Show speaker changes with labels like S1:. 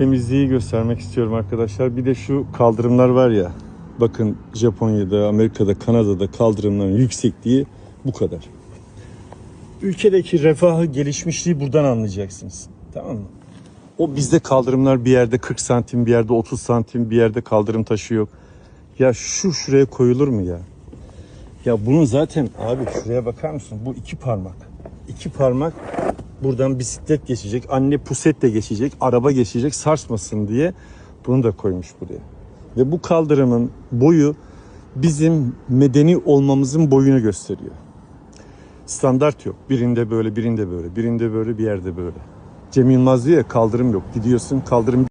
S1: temizliği göstermek istiyorum arkadaşlar. Bir de şu kaldırımlar var ya. Bakın Japonya'da, Amerika'da, Kanada'da kaldırımların yüksekliği bu kadar. Ülkedeki refahı, gelişmişliği buradan anlayacaksınız. Tamam mı? O bizde kaldırımlar bir yerde 40 santim, bir yerde 30 santim, bir yerde kaldırım taşı yok. Ya şu şuraya koyulur mu ya? Ya bunun zaten abi şuraya bakar mısın? Bu iki parmak. İki parmak buradan bisiklet geçecek, anne pusetle geçecek, araba geçecek sarsmasın diye bunu da koymuş buraya. Ve bu kaldırımın boyu bizim medeni olmamızın boyunu gösteriyor. Standart yok. Birinde böyle, birinde böyle, birinde böyle, bir yerde böyle. Cem Yılmaz diyor ya kaldırım yok. Gidiyorsun kaldırım